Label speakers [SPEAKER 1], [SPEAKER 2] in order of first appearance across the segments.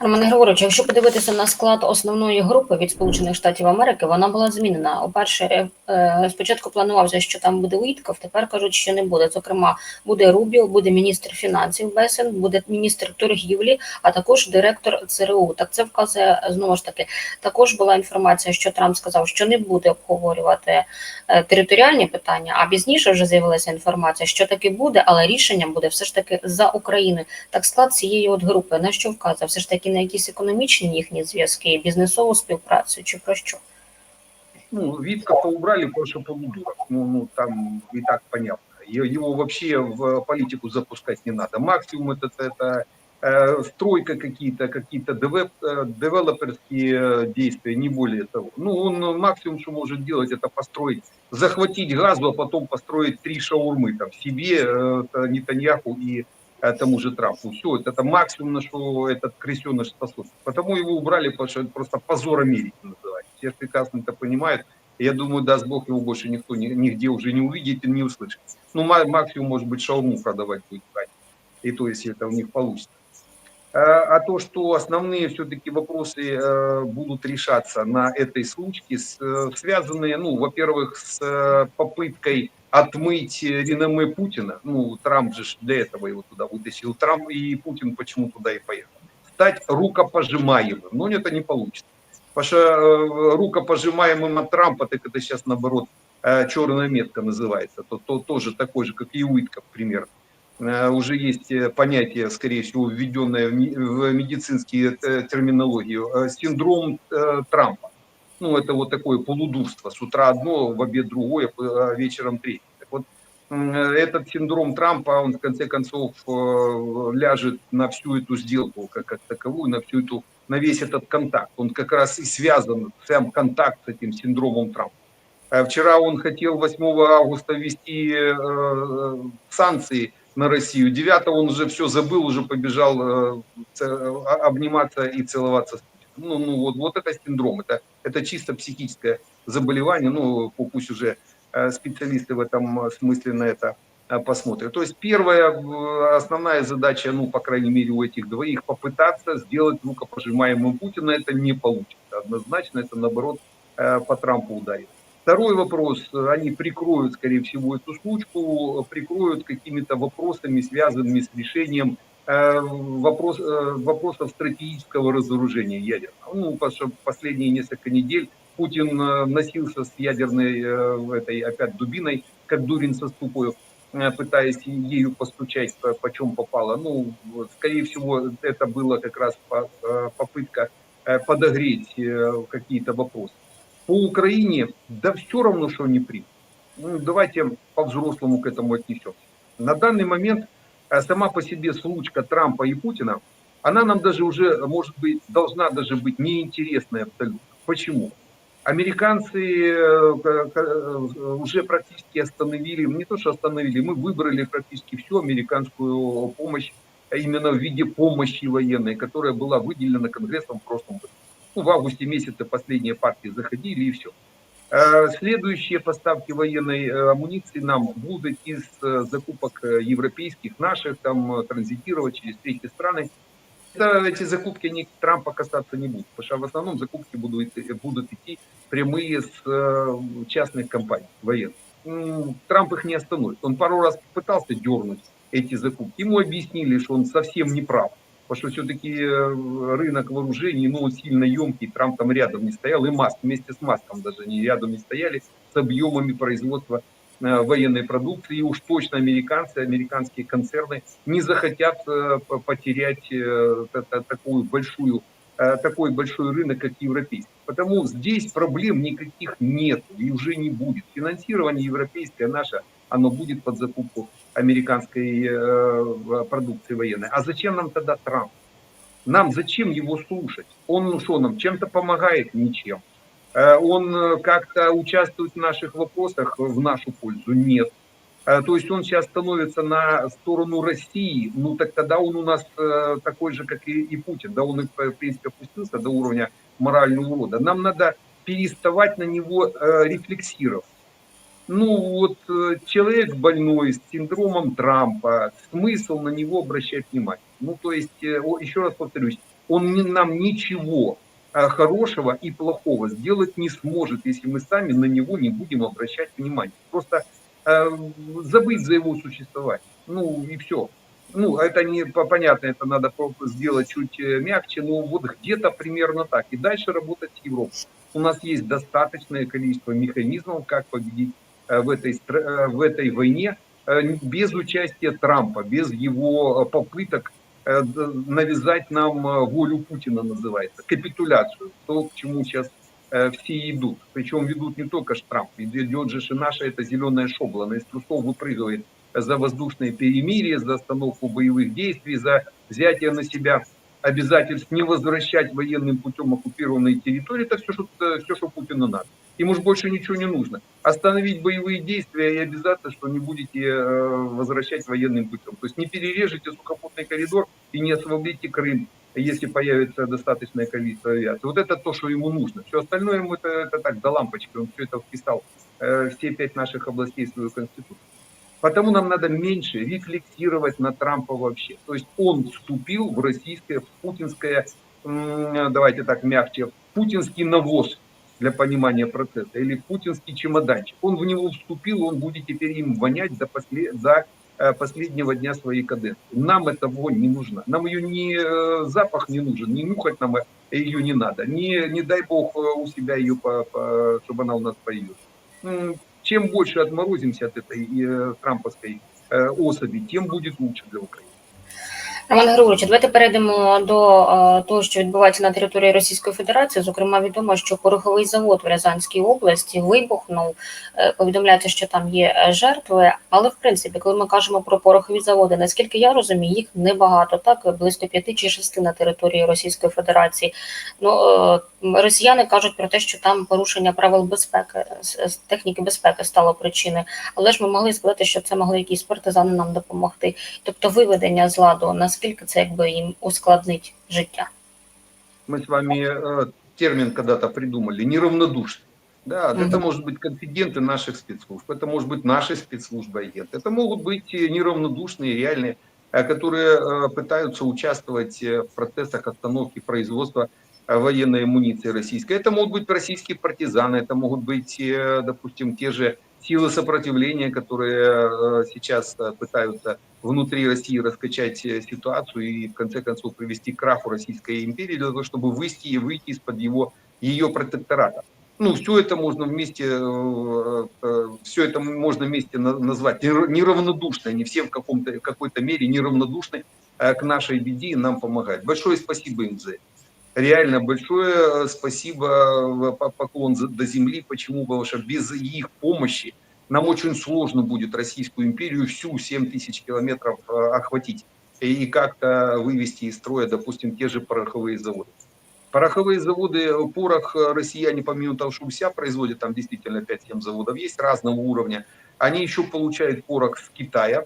[SPEAKER 1] Романе Григорович, якщо подивитися на склад основної групи від Сполучених Штатів Америки, вона була змінена. По-перше, е, спочатку планувався, що там буде Уітков, тепер кажуть, що не буде. Зокрема, буде Рубіо, буде міністр фінансів Бесен, буде міністр торгівлі, а також директор ЦРУ. Так це вказує знову ж таки. Також була інформація, що Трамп сказав, що не буде обговорювати е, територіальні питання. А пізніше вже з'явилася інформація, що таки буде, але рішення буде все ж таки за Україною. Так склад цієї от групи на що вказує? Все ж таки на якісь економічні їхні зв'язки, бізнесову співпрацю чи про що?
[SPEAKER 2] Ну, Виткова убрали, потому что полудурок. Ну, ну, там и так понятно. Е- Его вообще в политику запускать не надо. Максимум это, это э, стройка какие-то, какие-то деве- э, девелоперские э, действия, не более того. Ну, он э, максимум, что может делать, это построить, захватить газу, а потом построить три шаурмы там себе, э, это Нетаньяху и э, тому же Трампу. Все, это, это максимум, на что этот крысеныш способен. Потому его убрали, потому что это просто позор Америки называется. Все прекрасно это понимают. Я думаю, даст Бог, его больше никто ни- нигде уже не увидит и не услышит. Ну, ма- максимум, может быть, шаурму продавать будет. И то, если это у них получится. А а то, что основные все-таки вопросы э, будут решаться на этой случке, э, связанные, ну, во-первых, с э, попыткой отмыть э, реноме Путина. Ну, Трамп же для этого его туда вытащил. Трамп и Путин почему туда и поехал. Стать рукопожимаемым. Но это не получится. Потому что э, рукопожимаемым от Трампа, так это сейчас наоборот э, черная метка называется. То, то тоже такой же, как и Уитков, примерно. Э, Уже есть э, понятие, скорее всего, введенное в медицинские э, терминологию, синдром Трампа. Ну, это вот такое полудурство. С утра одно, в обед другое, а вечером третье. Так вот, этот синдром Трампа, он в конце концов ляжет на всю эту сделку как, как таковую, на всю эту, на весь этот контакт. Он как раз и связан, сам контакт с этим синдромом Трампа. Вчера он хотел 8 августа ввести санкции на Россию. 9 он уже все забыл, уже побежал э, а- обниматься и целоваться. Ну, ну вот, вот это синдром, это, это чисто психическое заболевание. Ну, пусть уже э, специалисты в этом смысле на это э, посмотрят. То есть первая основная задача, ну, по крайней мере, у этих двоих, попытаться сделать рукопожимаемым Путина. Это не получится. Однозначно, это наоборот по Трампу ударит. Второй вопрос, они прикроют, скорее всего, эту случку, прикроют какими-то вопросами, связанными с решением э, вопрос, э, вопросов стратегического разоружения ядерного. Ну, потому что последние несколько недель Путин э, носился с ядерной этой опять дубиной, как дурин со ступою, пытаясь ею постучать, по, по чем попало. Ну, скорее всего, это было как раз по- попытка подогреть какие-то вопросы. По Украине, да все равно, что не примут. Ну, давайте по-взрослому к этому отнесемся. На данный момент э, сама по себе случка Трампа и Путина, она нам даже уже, может быть, должна даже быть неинтересной абсолютно. Почему? Американцы э, э, уже практически остановили, не то что остановили, мы выбрали практически всю американскую помощь а именно в виде помощи военной, которая была выделена Конгрессом в прошлом году. Ну, в августе месяце последние партии заходили и все. Э, Следующие поставки военной э, амуниции нам будут из э, закупок европейских, наших, там, транзитировать через третьи страны. Это, эти закупки они Трампа касаться не будут, потому что в основном закупки будут, будут идти прямые с частных компаний военных. Трамп их не остановит. Он пару раз пытался дернуть эти закупки. Ему объяснили, что он совсем не прав. Потому что все-таки рынок вооружений, ну, он сильно емкий, Трамп там рядом не стоял, и Маск вместе с Маском даже не рядом не стояли с объемами производства э, военной продукции. И уж точно американцы, американские концерны не захотят э, потерять э, та- та- такую большую, э, такой большой рынок, как европейский. Потому здесь проблем никаких нет и уже не будет. Финансирование европейское наше, оно будет под закупку американской э, продукции военной. А зачем нам тогда Трамп? Нам зачем его слушать? Он ну что нам, чем-то помогает? Ничем. Э, Он э, как-то участвует в наших вопросах в нашу пользу? Нет. Э, То есть он сейчас становится на сторону России, ну так тогда он у нас э, такой же, как и, и Путин. Да он, в принципе, опустился до уровня морального урода. Нам надо переставать на него э, рефлексировать. Ну вот э, человек больной с синдромом Трампа, смысл на него обращать внимание. Ну то есть, э, еще раз повторюсь, Он нам ничего э, хорошего и плохого сделать не сможет, если мы сами на него не будем обращать внимание. Просто э, забыть за его существование. Ну и все. Ну, это не понятно, это надо сделать чуть мягче, но вот где-то примерно так. И дальше работать с Европой. У нас есть достаточное количество механизмов, как победить в этой, э, в этой войне без участия Трампа, без его попыток навязать нам волю Путина, называется, капитуляцию, то, к чему сейчас все идут. Причем ведут не только ж Трамп, идет же наша эта зеленая шобла, она из трусов выпрыгивает за воздушное перемирие, за остановку боевых действий, за взятие на себя обязательств не возвращать военным путем оккупированные территории, это все, что, все, что Путину надо. Ему же больше ничего не нужно. Остановить боевые действия и обязательно, что не будете э, возвращать военным путем. То есть не перережете сухопутный коридор и не освободите Крым, если появится достаточное количество авиации. Вот это то, что ему нужно. Все остальное ему это, это так, до лампочки. Он все это вписал, э, все пять наших областей в свою конституцию. Потому нам надо меньше рефлексировать на Трампа вообще. То есть он вступил в российское, в путинское, давайте так мягче, в путинский навоз для понимания процесса, или путинский чемоданчик. Он в него вступил, он будет теперь им вонять до, послед... до э, последнего дня своей каденции. Нам эта вонь не нужна. Нам ее не э, запах не нужен, не нюхать нам ее не надо. Не, не дай бог э, у себя ее, по, по, чтобы она у нас появилась чем больше отморозимся от этой э, трамповской э, особи, тем будет лучше для Украины.
[SPEAKER 1] Роман Григорович, давайте перейдемо до е, того, що відбувається на території Російської Федерації. Зокрема, відомо, що пороховий завод в Рязанській області вибухнув. Е, повідомляється, що там є е, жертви. Але в принципі, коли ми кажемо про порохові заводи, наскільки я розумію, їх небагато, так близько п'яти чи шести на території Російської Федерації. Ну росіяни кажуть про те, що там порушення правил безпеки техніки безпеки стало причиною. Але ж ми могли сказати, що це могли якісь партизани нам допомогти, тобто виведення з ладу на наскільки це якби їм ускладнить життя?
[SPEAKER 2] Мы с вами э, термин когда-то придумали, неравнодушный. Да, угу. это может быть конфиденты наших спецслужб, это может быть наши спецслужбы агенты, это могут быть неравнодушные, реальные, э, которые э, пытаются участвовать в процессах остановки производства военной амуниции российской. Это могут быть российские партизаны, это могут быть, допустим, те же силы сопротивления, которые сейчас пытаются внутри России раскачать э, ситуацию и в конце концов привести к краху Российской империи для того, чтобы выйти и выйти из-под его, ее протектората. Ну, все это можно вместе, э, э, все это можно вместе назвать неравнодушно, не все в, каком-то, в какой-то мере неравнодушны к нашей беде и нам помогают. Большое спасибо им за это. Реально большое спасибо, поклон до земли. Почему? Потому что без их помощи нам очень сложно будет Российскую империю всю 7 тысяч километров э, охватить и как-то вывести из строя, допустим, те же пороховые заводы. Пороховые заводы, порох россияне, помимо того, что вся производят, там действительно 5-7 заводов есть разного уровня, они еще получают порох с Китая.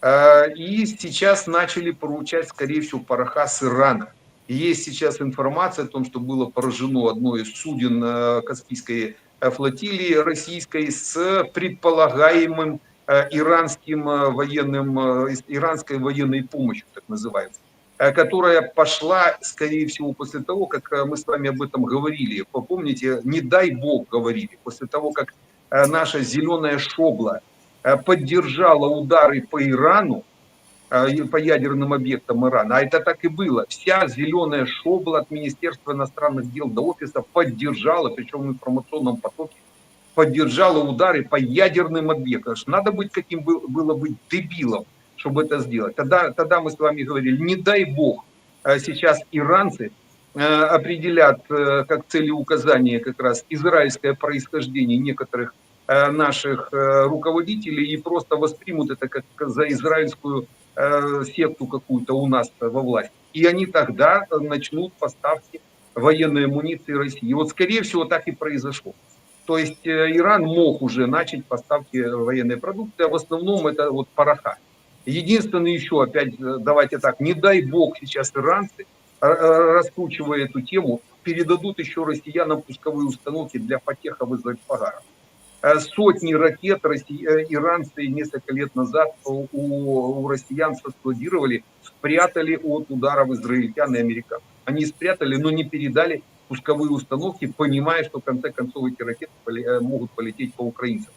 [SPEAKER 2] Э, и сейчас начали получать, скорее всего, пороха с Ирана. Есть сейчас информация о том, что было поражено одно из суден э, Каспийской флотилии российской с предполагаемым э, иранским э, военным, э, иранской военной помощью, так называемой, которая пошла, скорее всего, после того, как мы с вами об этом говорили. Помните, не дай бог говорили, после того, как наша зеленая шобла поддержала удары по Ирану, Э, по ядерным объектам Ирана. А это так и было. Вся зеленая шобла от Министерства иностранных дел до офиса поддержала, причем в информационном потоке, поддержала удары по ядерным объектам. Надо быть каким было быть дебилом, чтобы это сделать. Тогда, тогда мы с вами говорили, не дай бог, э, сейчас иранцы э, определят как целеуказание как раз израильское происхождение некоторых наших руководителей и просто воспримут это как за израильскую Э, секту какую-то у нас во власти. И они тогда начнут поставки военной амуниции России. И вот, скорее всего, так и произошло. То есть э, Иран мог уже начать поставки военной продукции, а в основном это вот пороха. Единственное еще, опять э, давайте так, не дай бог сейчас иранцы, раскручивая эту тему, передадут еще россиянам пусковые установки для потеха вызвать пожаров. Э, сотни ракет э, иранцы несколько лет назад у, у россиян соскладировали, спрятали от ударов израильтян и американцев. Они спрятали, но не передали пусковые установки, понимая, что в конце концов эти ракеты э, могут полететь по украинцам.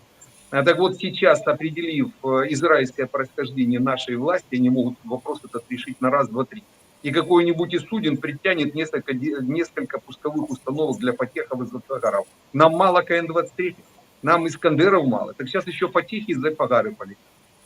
[SPEAKER 2] А Так вот сейчас, определив израильское происхождение нашей власти, они могут вопрос этот решить на раз, два, три. И какой-нибудь из суден притянет несколько, несколько пусковых установок для потехов из Зафагаров. Нам мало КН-23, нам Искандеров мало. Так сейчас еще потехи из Зафагары полетят.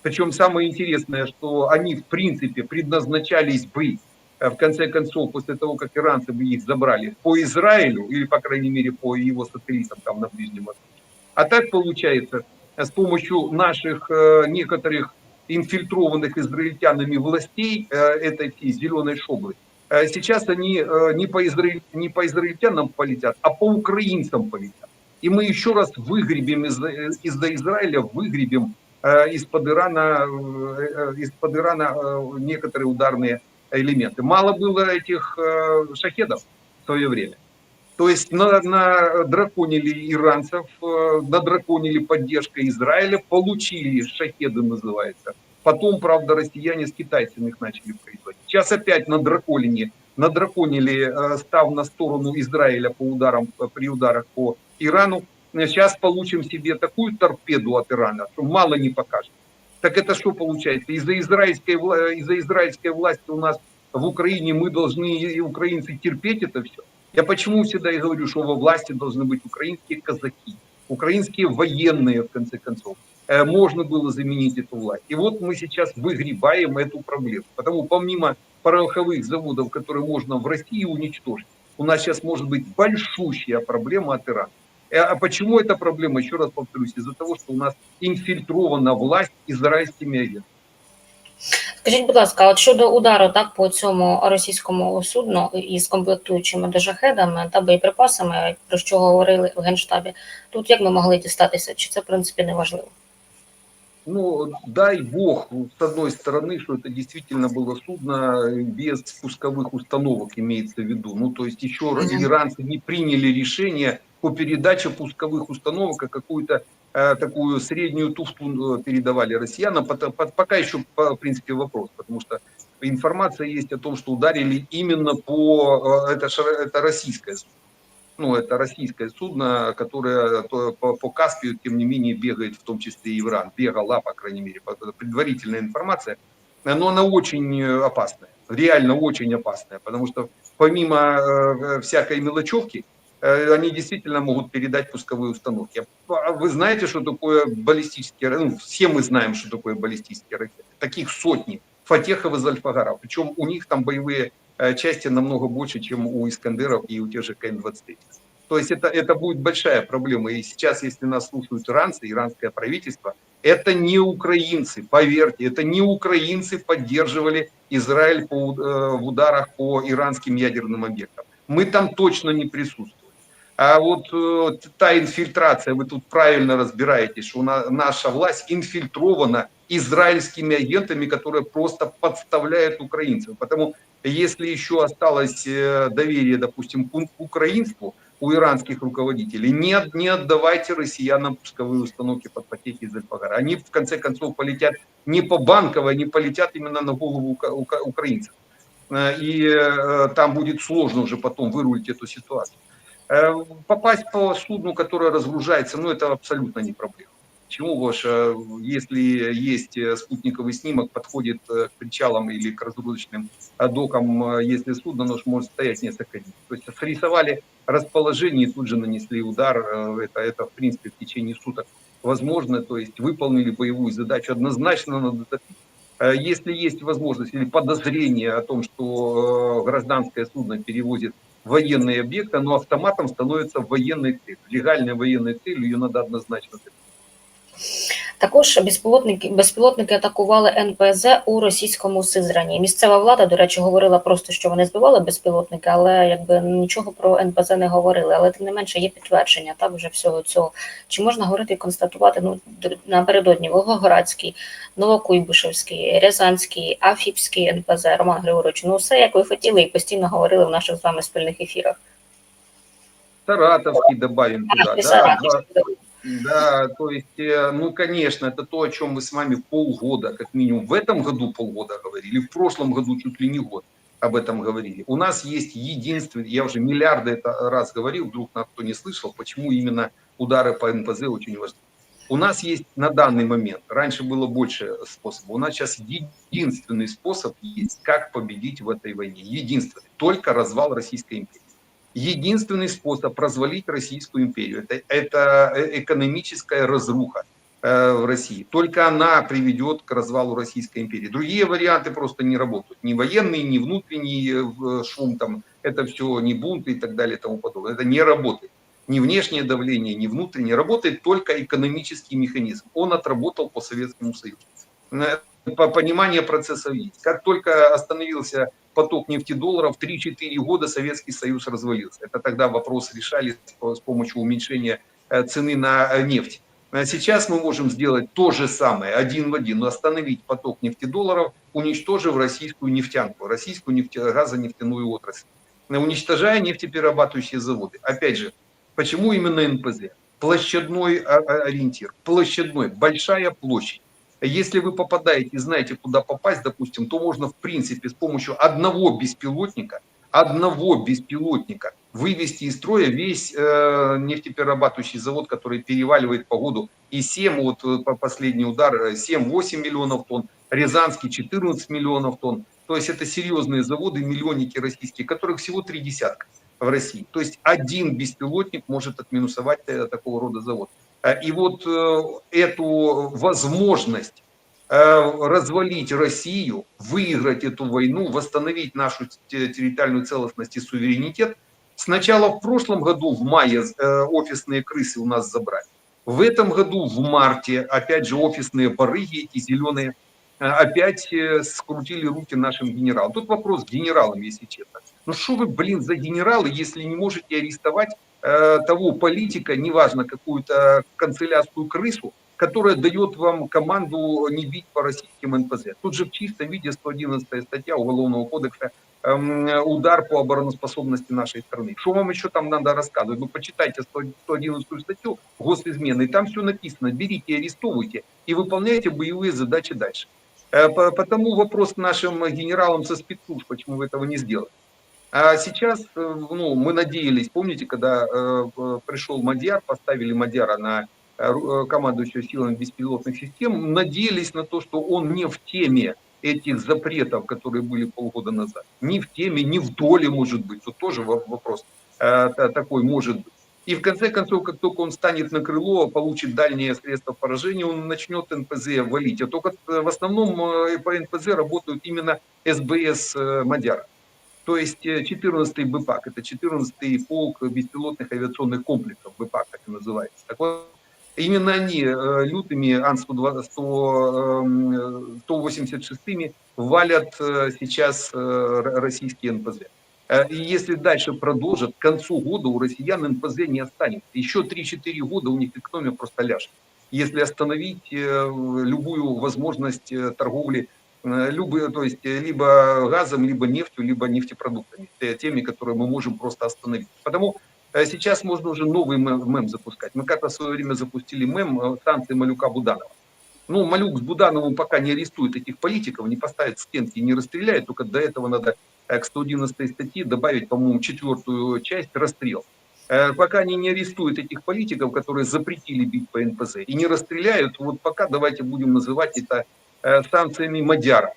[SPEAKER 2] Причем самое интересное, что они в принципе предназначались бы, э, в конце концов, после того, как иранцы бы их забрали, по Израилю, или, по крайней мере, по его сателлитам там на Ближнем Востоке. А так получается, э, с помощью наших э, некоторых инфильтрованных израильтянами властей этой зеленой шоблы, сейчас они не по, израиль, не по израильтянам полетят, а по украинцам полетят. И мы еще раз выгребем из, из-за Израиля, выгребем э, из-под Ирана, э, э, из-под Ирана э, некоторые ударные элементы. Мало было этих э, шахедов в свое время. То есть на, на драконили иранцев, э, надраконили поддержкой Израиля, получили шахеды, называется. Потом, правда, россияне с китайцами их начали производить. Сейчас опять на драконине, надраконили, э, став на сторону Израиля по ударам, э, при ударах по Ирану. Сейчас получим себе такую торпеду от Ирана, что мало не покажет. Так это что получается? Из-за израильской, из-за израильской власти у нас в Украине мы должны, и украинцы, терпеть это все. Я почему всегда и говорю, что во власти должны быть украинские казаки, украинские военные, в конце концов. Э, Можно было заменить эту власть. И вот мы сейчас выгребаем эту проблему. Потому помимо пороховых заводов, которые можно в России уничтожить, у нас сейчас может быть большущая проблема от Ирана. Э, А почему эта проблема? Еще раз повторюсь, из-за того, что у нас инфильтрована власть израильскими агентами.
[SPEAKER 1] Скажіть, будь ласка, а от щодо удару так по цьому російському судну із комплектуючими дежахедами та боєприпасами, про що говорили в генштабі, тут як ми могли дістатися? Чи це в принципі не важливо?
[SPEAKER 2] Ну, дай бог, с одной стороны, что это действительно было судно без пусковых установок, имеется в виду. Ну, то есть еще раз
[SPEAKER 1] Мгм.
[SPEAKER 2] иранцы не приняли решение по передаче пусковых установок, а какую-то э, такую среднюю туфту э, передавали россиянам. Пока еще, в принципе, вопрос, потому что информация есть о том, что ударили именно по... э, Это, это российское судно. Ну, это российское судно, которое то- по, по Каспию, тем не менее, бегает в том числе и в Иран. Бегала, по крайней мере, предварительная информация. Но она очень опасная, реально очень опасная, потому что помимо э, всякой мелочевки, они действительно могут передать пусковые установки. А Вы знаете, что такое баллистические ракеты? Ну, все мы знаем, что такое баллистические ракеты. Таких сотни. Фатехов из Альфагара. Причем у них там боевые э, части намного больше, чем у Искандеров и у тех же КН-23. То есть это, это будет большая проблема. И сейчас, если нас слушают иранцы, иранское правительство, это не украинцы, поверьте, это не украинцы поддерживали Израиль по, э, в ударах по иранским ядерным объектам. Мы там точно не присутствуем. А вот э, та инфильтрация, вы тут правильно разбираетесь, что на- наша власть инфильтрована израильскими агентами, которые просто подставляют украинцев. Потому если еще осталось э, доверие, допустим, к к украинству у иранских руководителей, не, от- не отдавайте россиянам пусковые установки под потехи из Альфагара. Они в конце концов полетят не по банковой, они полетят именно на голову ука- ука- украинцев. Э, И э, там будет сложно уже потом вырулить эту ситуацию. Э, Попасть по судну, которое разгружается, ну это абсолютно не проблема. Чему ваш, э, если есть э, спутниковый снимок, подходит э, к причалам или к разгрузочным докам, если судно, оно может стоять несколько дней. То есть срисовали расположение и тут же нанесли удар. Это, это в принципе в течение суток возможно. То есть выполнили боевую задачу. Однозначно надо Если есть возможность или подозрение о том, что гражданское судно перевозит военные объекты, оно автоматом становится военной целью. Легальной военной целью ее надо однозначно топить.
[SPEAKER 1] Також безпілотники безпілотники атакували НПЗ у російському Сизрані. Місцева влада, до речі, говорила просто, що вони збивали безпілотники, але якби нічого про НПЗ не говорили. Але тим не менше є підтвердження так вже всього цього. Чи можна говорити і констатувати ну напередодні Волгоградський, Новокуйбишевський, Рязанський, Афіпський НПЗ, Роман Григорович, ну все як ви хотіли і постійно говорили в наших з вами спільних ефірах.
[SPEAKER 2] Саратовский добавим туда. Да,
[SPEAKER 1] Саратовський.
[SPEAKER 2] Да, то есть, э, ну, конечно, это то, о чем мы с вами полгода, как минимум, в этом году полгода говорили, в прошлом году чуть ли не год. об этом говорили. У нас есть единственный, я уже миллиарды это раз говорил, вдруг на кто не слышал, почему именно удары по НПЗ очень важны. У нас есть на данный момент, раньше было больше способов, у нас сейчас единственный способ есть, как победить в этой войне. Единственный, только развал Российской империи. Единственный способ развалить Российскую империю, это, это экономическая разруха э, в России. Только она приведет к развалу Российской империи. Другие варианты просто не работают. Ни военный, ни внутренний э, шум, там, это все не бунты и так далее и тому подобное. Это не работает. Ни внешнее давление, ни внутреннее. Работает только экономический механизм. Он отработал по Советскому Союзу. Э, По понимание процессов есть. Как только остановился поток нефтедолларов, 3-4 года Советский Союз развалился. Это тогда вопрос решали с помощью уменьшения э, цены на э, нефть. А Сейчас мы можем сделать то же самое, один в один, но остановить поток нефтедолларов, уничтожив российскую нефтянку, российскую нефте, газонефтяную отрасль, уничтожая нефтеперерабатывающие заводы. Опять же, почему именно НПЗ? Площадной а, а, ориентир, площадной, большая площадь. Если вы попадаете и знаете, куда попасть, допустим, то можно, в принципе, с помощью одного беспилотника, одного беспилотника вывести из строя весь э, нефтеперерабатывающий завод, который переваливает по году и 7, вот э, по последний удар, 7-8 миллионов тонн, Рязанский 14 миллионов тонн. То есть это серьезные заводы, миллионники российские, которых всего три десятка в России. То есть один беспилотник может отминусовать э, такого рода завод. Э, И вот э, эту возможность э, развалить Россию, выиграть эту войну, восстановить нашу те- территориальную целостность и суверенитет, сначала в прошлом году, в мае, офисные крысы у нас забрали. В этом году, в марте, опять же, офисные барыги, эти зеленые, опять скрутили руки нашим генералам. Тут вопрос к генералам, если честно. Ну что вы, блин, за генералы, если не можете арестовать того политика, неважно, какую-то канцелярскую крысу, которая дает вам команду не бить по российским НПЗ. Тут же в чистом виде 111 статья Уголовного кодекса эм, удар по обороноспособности нашей страны. Что вам еще там надо рассказывать? Ну, почитайте 100 111 статью госизмены, и там все написано. Берите, арестовывайте и выполняйте боевые задачи дальше. Э, по- Потому вопрос нашим генералам со спецслужб, почему вы этого не сделали. А сейчас, э, ну, мы надеялись, помните, когда э, пришел Мадьяр, поставили Мадьяра на э, командующего силами беспилотных систем, надеялись на то, что он не в теме этих запретов, которые были полгода назад, не в теме, не в доле, может быть, тут тоже во- вопрос та- такой может быть. И в конце концов, как только он станет на крыло, получит дальние средства поражения, он начнет НПЗ валить. А только в основном по НПЗ работают именно СБС Мадяра. То есть э, 14-й БПАК, это 14-й полк беспилотных авиационных комплексов, БПАК так и называется. Так вот, именно они э, лютыми Ан-102 100, э, 186-ми валят э, сейчас э, российские НПЗ. Э, И если дальше продолжат, к концу года у россиян НПЗ не останется. Еще 3-4 года у них экономия просто ляжет. Если остановить э, любую возможность э, торговли э, любые, то есть э, либо газом, либо нефтью, либо нефтепродуктами, те- теми, которые мы можем просто остановить. Потому э, сейчас можно уже новый мем, запускать. Мы как-то в свое время запустили мем э, станции Малюка Буданова. Ну, Малюк с Будановым пока не арестует этих политиков, не поставит стенки, не расстреляет, только до этого надо э, к 111 статье добавить, по-моему, четвертую часть расстрел. Э, Пока они не арестуют этих политиков, которые запретили бить по НПЗ, и не расстреляют, вот пока давайте будем называть это э, санкциями Мадяра.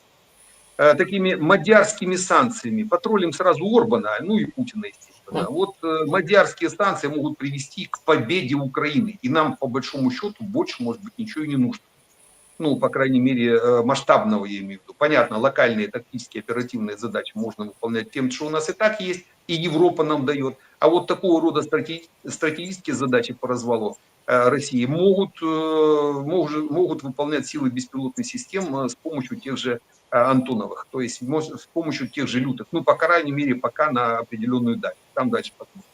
[SPEAKER 2] Э, Такими мадярскими санкциями. Потроллим сразу Орбана, ну и Путина, естественно. Вот э, мадярские санкции могут привести к победе Украины. И нам, по большому счету, больше, может быть, ничего и не нужно. Ну, по крайней мере, э, масштабного, я имею в виду. Понятно, локальные тактические оперативные задачи можно выполнять тем, что у нас и так есть, и Европа нам дает. А вот такого рода стратеги- стратегические задачи по развалу э, России могут, э, могут, выполнять силы беспилотных систем э, с помощью тех же Антоновых, то есть с помощью тех же лютых. Ну, по крайней мере, пока на определенную даль. Там дальше посмотрим.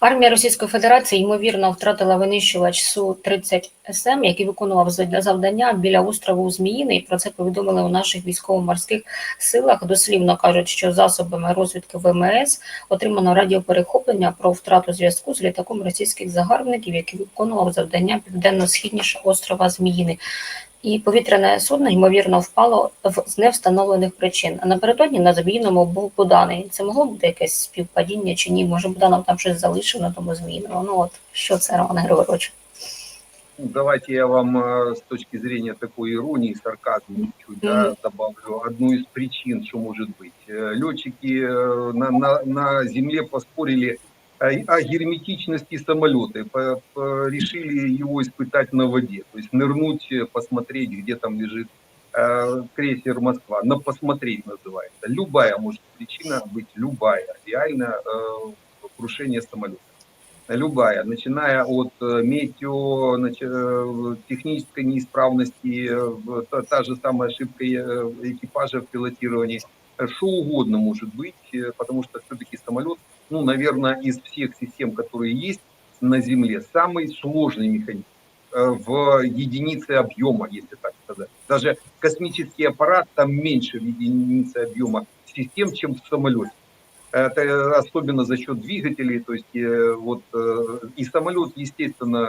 [SPEAKER 1] Армія Російської Федерації ймовірно втратила винищувач Су-30 СМ, який виконував завдання біля острову Зміїний. Про це повідомили у наших військово-морських силах. Дослівно кажуть, що засобами розвідки ВМС отримано радіоперехоплення про втрату зв'язку з літаком російських загарбників, який виконував завдання південно-східніше острова Зміїний і повітряне судно, ймовірно, впало в з невстановлених причин. А напередодні на Зміїному був Буданий. Це могло бути якесь співпадіння чи ні? Може, Буданов там щось залишив на тому Зміїному? Ну от що це, Роман Григорович?
[SPEAKER 2] Ну, Давайте я вам э, с точки зрения такой иронии, сарказма чуть-чуть да,
[SPEAKER 1] Мгм.
[SPEAKER 2] добавлю одну из причин, что может быть. Э, Летчики э, на, на, на земле поспорили о, герметичности самолета, решили его испытать на воде, то есть нырнуть, э, посмотреть, где там лежит э, крейсер Москва, на посмотреть называется. Любая может причина быть, любая, реально э, крушение самолета любая, начиная от метео, технической неисправности, та, же самая ошибка экипажа в пилотировании, что угодно может быть, потому что все-таки самолет, ну, наверное, из всех систем, которые есть на Земле, самый сложный механизм э, в единице объема, если так сказать. Даже космический аппарат там меньше в единице объема систем, чем в самолете. Это особенно за счет двигателей, то есть э, вот э, и самолет, естественно,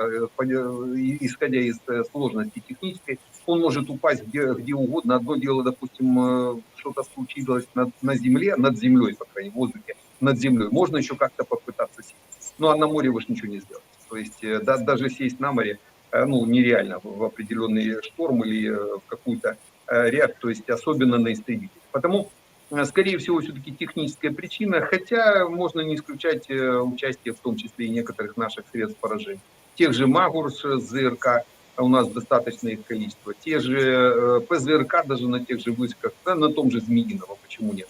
[SPEAKER 2] исходя из сложности технической, он может упасть где, где угодно. Одно дело, допустим, что-то случилось на, на земле, над землей, по крайней мере, в воздухе, над землей. Можно еще как-то попытаться сесть. Ну а на море вы же ничего не сделаете. То есть э, да- даже сесть на море, э, ну нереально в определенный шторм или э, в какую-то реакцию, то есть особенно на истребителе. Потому Скорее всего, все-таки техническая причина, хотя можно не исключать участие в том числе и некоторых наших средств поражения. Тех же Магурс ЗРК, у нас достаточное их количество, те же ПЗРК даже на тех же вышках, да, на том же Змеиного, почему нет,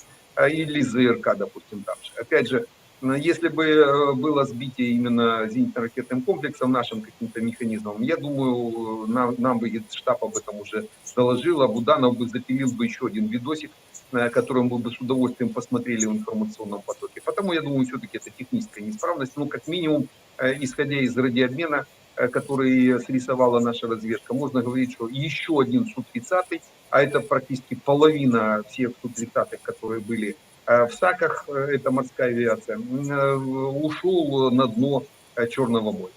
[SPEAKER 2] или ЗРК, допустим, там же. Опять же, э, если бы э, было сбитие именно зенитно-ракетным комплексом, нашим каким-то механизмом, я думаю, нам, нам бы штаб об этом уже доложил, а Буданов бы запилил бы еще один видосик, э, который мы бы с удовольствием посмотрели в информационном потоке. Потому я думаю, все-таки это техническая неисправность. Ну, как минимум, э, исходя из радиообмена, который срисовала наша разведка, можно говорить, что еще один Су-30, а это практически половина всех Су-30, которые были э, в САКах, э, это морская авиация, э, ушел на дно э, Черного моря.